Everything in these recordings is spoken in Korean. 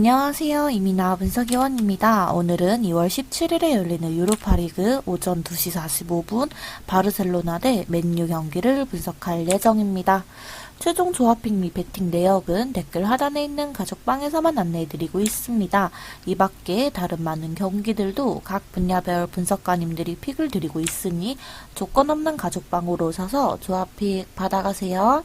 안녕하세요. 이민아 분석위원입니다. 오늘은 2월 17일에 열리는 유로파리그 오전 2시 45분 바르셀로나 대 맨유 경기를 분석할 예정입니다. 최종 조합픽 및 배팅 내역은 댓글 하단에 있는 가족방에서만 안내해드리고 있습니다. 이 밖에 다른 많은 경기들도 각 분야별 분석가님들이 픽을 드리고 있으니 조건 없는 가족방으로 오셔서 조합픽 받아가세요.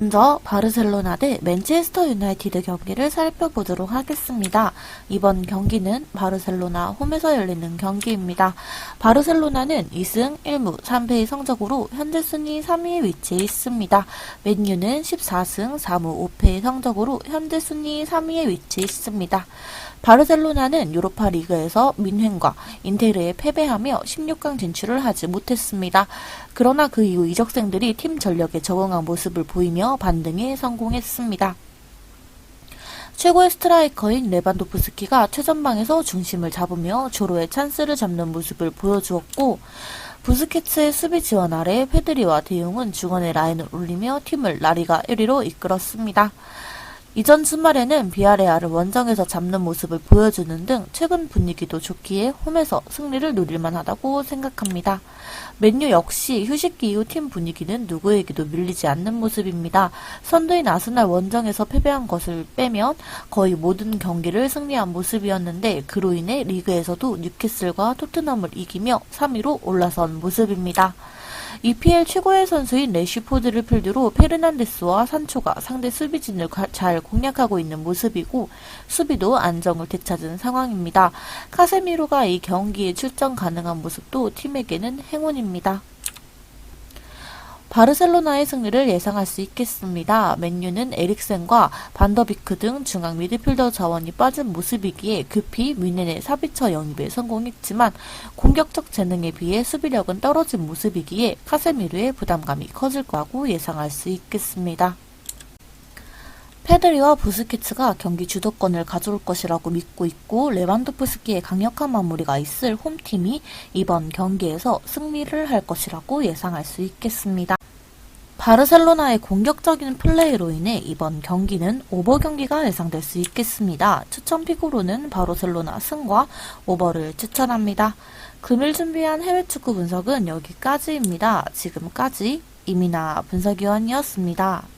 먼저 바르셀로나 대 맨체스터 유나이티드 경기를 살펴보도록 하겠습니다. 이번 경기는 바르셀로나 홈에서 열리는 경기입니다. 바르셀로나는 2승 1무 3패의 성적으로 현재 순위 3위에 위치해 있습니다. 맨유는 14승 4무 5패의 성적으로 현재 순위 3위에 위치해 있습니다. 바르셀로나는 유로파 리그에서 민헨과 인테르에 패배하며 16강 진출을 하지 못했습니다. 그러나 그 이후 이적생들이 팀 전력에 적응한 모습을 보이며 반등에 성공했습니다. 최고의 스트라이커인 레반도프스키가 최전방에서 중심을 잡으며 조로의 찬스를 잡는 모습을 보여주었고 부스케츠의 수비 지원 아래 페드리와 대용은 중원의 라인을 올리며 팀을 라리가 1위로 이끌었습니다. 이전 주말에는 비아레알을 원정에서 잡는 모습을 보여주는 등 최근 분위기도 좋기에 홈에서 승리를 노릴만 하다고 생각합니다. 맨유 역시 휴식기 이후 팀 분위기는 누구에게도 밀리지 않는 모습입니다. 선두인 아스날 원정에서 패배한 것을 빼면 거의 모든 경기를 승리한 모습이었는데 그로 인해 리그에서도 뉴캐슬과 토트넘을 이기며 3위로 올라선 모습입니다. EPL 최고의 선수인 레시포드를 필두로 페르난데스와 산초가 상대 수비진을 가- 잘 공략하고 있는 모습이고 수비도 안정을 되찾은 상황입니다. 카세미로가 이 경기에 출전 가능한 모습도 팀에게는 행운입니다. 바르셀로나의 승리를 예상할 수 있겠습니다. 맨유는 에릭센과 반더비크 등 중앙 미드필더 자원이 빠진 모습이기에 급히 윈넨의 사비처 영입에 성공했지만 공격적 재능에 비해 수비력은 떨어진 모습이기에 카세미르의 부담감이 커질 거라고 예상할 수 있겠습니다. 페드리와 부스케츠가 경기 주도권을 가져올 것이라고 믿고 있고 레반도프스키의 강력한 마무리가 있을 홈팀이 이번 경기에서 승리를 할 것이라고 예상할 수 있겠습니다. 바르셀로나의 공격적인 플레이로 인해 이번 경기는 오버 경기가 예상될 수 있겠습니다. 추천 픽으로는 바르셀로나 승과 오버를 추천합니다. 금일 준비한 해외 축구 분석은 여기까지입니다. 지금까지 이민아 분석위원이었습니다.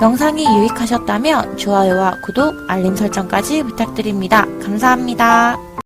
영상이 유익하셨다면 좋아요와 구독, 알림 설정까지 부탁드립니다. 감사합니다.